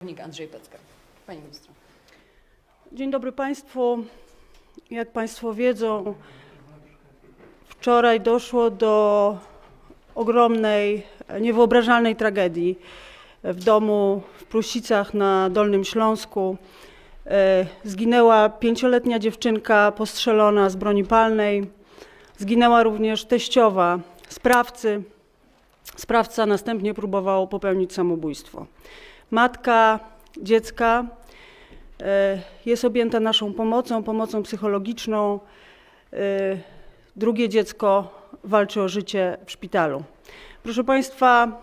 Pułkownik Andrzej Pecka. Pani ministra. Dzień dobry Państwu. Jak Państwo wiedzą, wczoraj doszło do ogromnej, niewyobrażalnej tragedii w domu w Prusicach na Dolnym Śląsku. E, Zginęła pięcioletnia dziewczynka postrzelona z broni palnej. Zginęła również teściowa sprawcy. Sprawca następnie próbował popełnić samobójstwo. Matka dziecka e, jest objęta naszą pomocą, pomocą psychologiczną. E, Drugie dziecko walczy o życie w szpitalu. Proszę Państwa,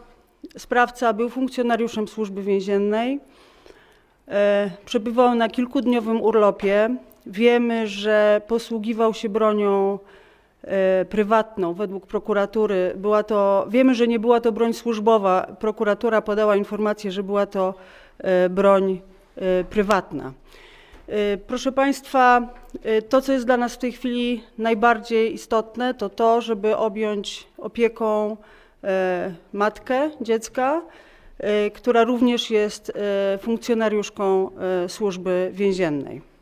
sprawca był funkcjonariuszem służby więziennej. E, Przebywał na kilkudniowym urlopie. Wiemy, że posługiwał się bronią prywatną według prokuratury. Była to, wiemy, że nie była to broń służbowa. Prokuratura podała informację, że była to e, broń e, prywatna. E, Proszę Państwa, e, to co jest dla nas w tej chwili najbardziej istotne, to to, żeby objąć opieką e, matkę dziecka, e, która również jest e, funkcjonariuszką e, służby więziennej.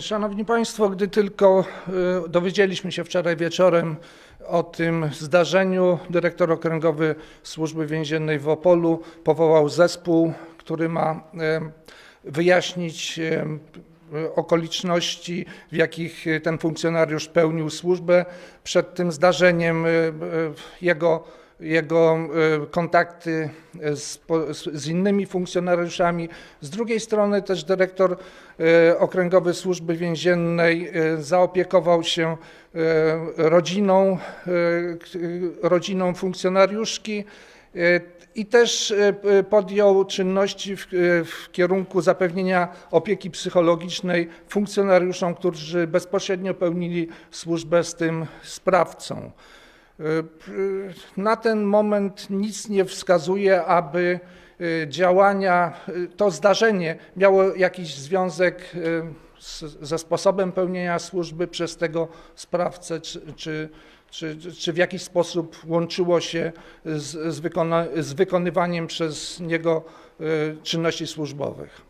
Szanowni Państwo, gdy tylko e, dowiedzieliśmy się wczoraj wieczorem o tym zdarzeniu, dyrektor okręgowy Służby Więziennej w Opolu powołał zespół, który ma e, wyjaśnić e, okoliczności, w jakich ten funkcjonariusz pełnił służbę. Przed tym zdarzeniem jego jego e, kontakty z, po- z- z innymi funkcjonariuszami. Z drugiej strony też dyrektor e, Okręgowy Służby Więziennej e, zaopiekował się e, rodziną, e, rodziną funkcjonariuszki e, i też e, podjął czynności w, e, w kierunku zapewnienia opieki psychologicznej funkcjonariuszom, którzy bezpośrednio pełnili służbę z tym sprawcą. Na ten moment nic nie wskazuje, aby y, działania, y, to zdarzenie miało jakiś związek y, z, ze sposobem pełnienia służby przez tego sprawcę, czy, czy, czy, czy w jakiś sposób łączyło się z, z, wykona, z wykonywaniem przez niego y, czynności służbowych.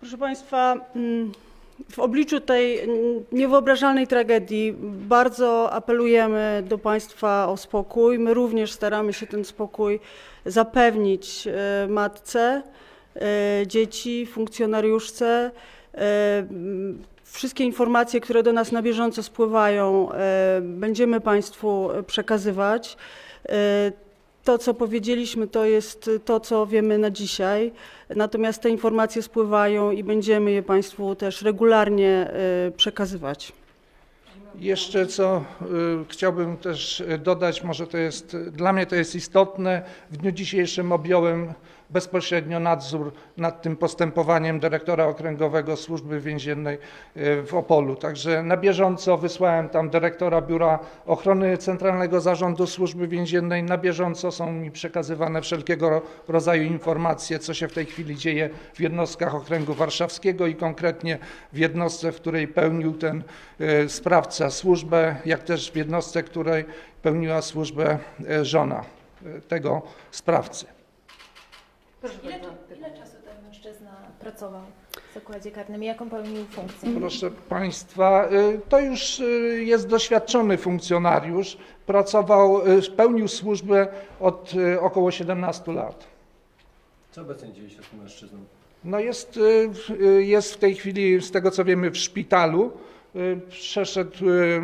Proszę Państwa, mm, w obliczu tej niewyobrażalnej tragedii bardzo apelujemy do Państwa o spokój. My również staramy się ten spokój zapewnić e, matce, e, dzieci, funkcjonariuszce. E, Wszystkie informacje, które do nas na bieżąco spływają, będziemy Państwu przekazywać. To, co powiedzieliśmy, to jest to, co wiemy na dzisiaj. Natomiast te informacje spływają i będziemy je Państwu też regularnie e, przekazywać. Jeszcze co y, chciałbym też y, dodać, może to jest, dla mnie to jest istotne, w dniu dzisiejszym objąłem bezpośrednio nadzór nad tym postępowaniem dyrektora okręgowego Służby Więziennej y, w Opolu. Także na bieżąco wysłałem tam dyrektora Biura Ochrony Centralnego Zarządu Służby Więziennej. Na bieżąco są mi przekazywane wszelkiego ro- rodzaju informacje, co się w tej chwili dzieje w jednostkach Okręgu Warszawskiego i konkretnie w jednostce, w której pełnił ten e, sprawca służbę, jak też w jednostce, której pełniła służbę e, żona e, tego sprawcy. Ile, ile czasu ten mężczyzna pracował w zakładzie karnym? Jaką pełnił funkcję? Proszę Państwa, e, to już jest doświadczony funkcjonariusz, pracował, pełnił służbę od około 17 lat. Co obecnie dzieje się z tym mężczyzną? No jest, jest w tej chwili, z tego co wiemy, w szpitalu. Y, Przeszedł y,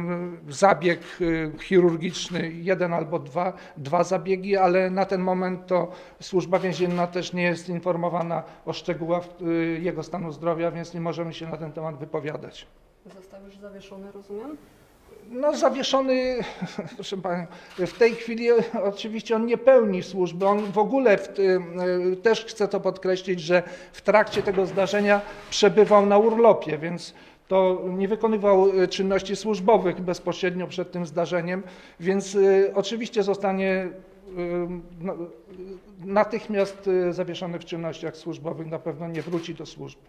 zabieg y, chirurgiczny, jeden albo dwa, dwa zabiegi, ale na ten moment to służba więzienna też nie jest informowana o szczegółach jego stanu zdrowia, więc nie możemy się na ten temat wypowiadać. Został już zawieszony, rozumiem? No zawieszony, proszę Panią, w tej chwili oczywiście on nie pełni służby, on w ogóle, w, też chcę to podkreślić, że w trakcie tego zdarzenia przebywał na urlopie, więc to nie wykonywał y, czynności służbowych bezpośrednio przed tym zdarzeniem, więc y, oczywiście zostanie y, no, natychmiast zawieszony w czynnościach służbowych, na pewno nie wróci do służby.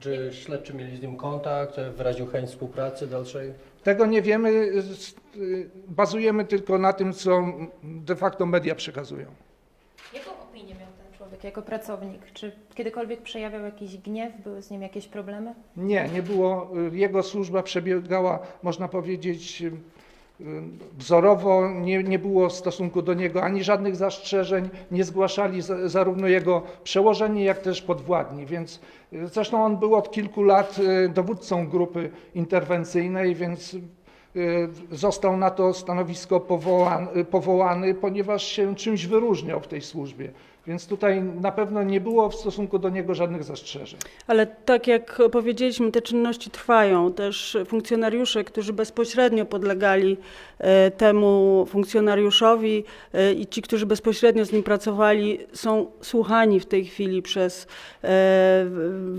Czy śledczy mieli z nim kontakt, wyraził chęć współpracy dalszej? Tego nie wiemy, bazujemy tylko na tym, co de facto media przekazują. Człowiek jako pracownik? Czy kiedykolwiek przejawiał jakiś gniew, były z nim jakieś problemy? Nie, nie było. Jego służba przebiegała, można powiedzieć, wzorowo. Nie, nie było w stosunku do niego ani żadnych zastrzeżeń. Nie zgłaszali za- zarówno jego przełożeni, jak też podwładni. Więc zresztą on był od kilku lat y, dowódcą grupy interwencyjnej, więc y, został na to stanowisko powołany, powołany, ponieważ się czymś wyróżniał w tej służbie. Więc tutaj na pewno nie było w stosunku do niego żadnych zastrzeżeń. Ale tak jak powiedzieliśmy, te czynności trwają. Też funkcjonariusze, którzy bezpośrednio podlegali e, temu funkcjonariuszowi e, i ci, którzy bezpośrednio z nim pracowali, są słuchani w tej chwili przez e,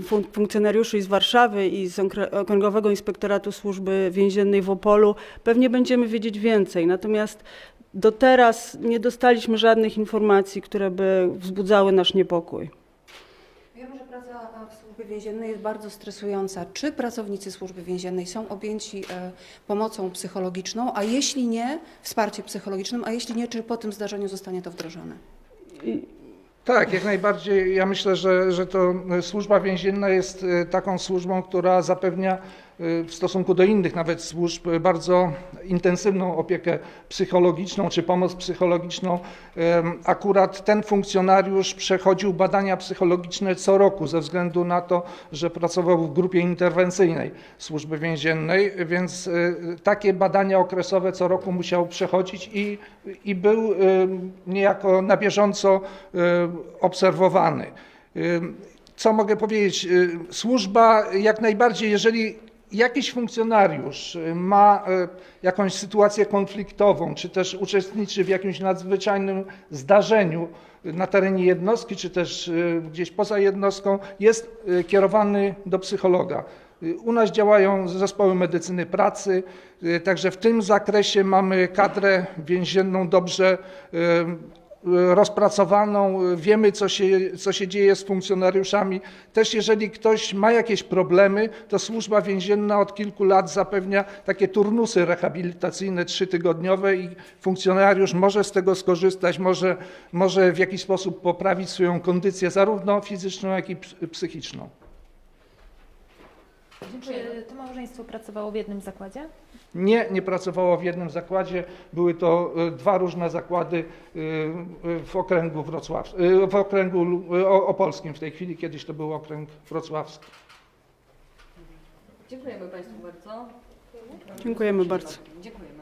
fun- funkcjonariuszy z Warszawy i z Okręgowego Inspektoratu Służby Więziennej w Opolu. Pewnie będziemy wiedzieć więcej. Natomiast do teraz nie dostaliśmy żadnych informacji, które by wzbudzały nasz niepokój. Wiemy, że praca w służbie więziennej jest bardzo stresująca. Czy pracownicy służby więziennej są objęci e, pomocą psychologiczną, a jeśli nie, wsparciem psychologicznym, a jeśli nie, czy po tym zdarzeniu zostanie to wdrożone? Tak, jak najbardziej. Ja myślę, że, że to e, służba więzienna jest e, taką służbą, która zapewnia w stosunku do innych nawet służb e, bardzo intensywną opiekę psychologiczną czy pomoc psychologiczną. Em, Akurat ten funkcjonariusz przechodził badania psychologiczne co roku ze względu na to, że pracował w grupie interwencyjnej służby więziennej, więc takie badania okresowe co roku musiał przechodzić i, i był niejako na bieżąco obserwowany. Co mogę powiedzieć? Y, Służba jak najbardziej, jeżeli jakiś funkcjonariusz y, ma y, jakąś sytuację konfliktową, czy też uczestniczy w jakimś nadzwyczajnym zdarzeniu na terenie jednostki, czy też y, gdzieś poza jednostką, jest kierowany do psychologa. U nas działają zespoły medycyny pracy, także w tym zakresie mamy kadrę więzienną dobrze rozpracowaną, wiemy co się, co się dzieje z funkcjonariuszami. Też jeżeli ktoś ma jakieś problemy, to służba więzienna od kilku lat zapewnia takie turnusy rehabilitacyjne trzytygodniowe i funkcjonariusz może z tego skorzystać, może, może w jakiś sposób poprawić swoją kondycję zarówno fizyczną, jak i ps- psychiczną. Czy to małżeństwo pracowało w jednym zakładzie? Nie, nie pracowało w jednym zakładzie. Były to e, dwa różne zakłady e, w okręgu wrocław, e, w okręgu opolskim w tej chwili, kiedyś to był okręg wrocławski. Dziękujemy Państwu bardzo. Dziękujemy bardzo. Dziękujemy.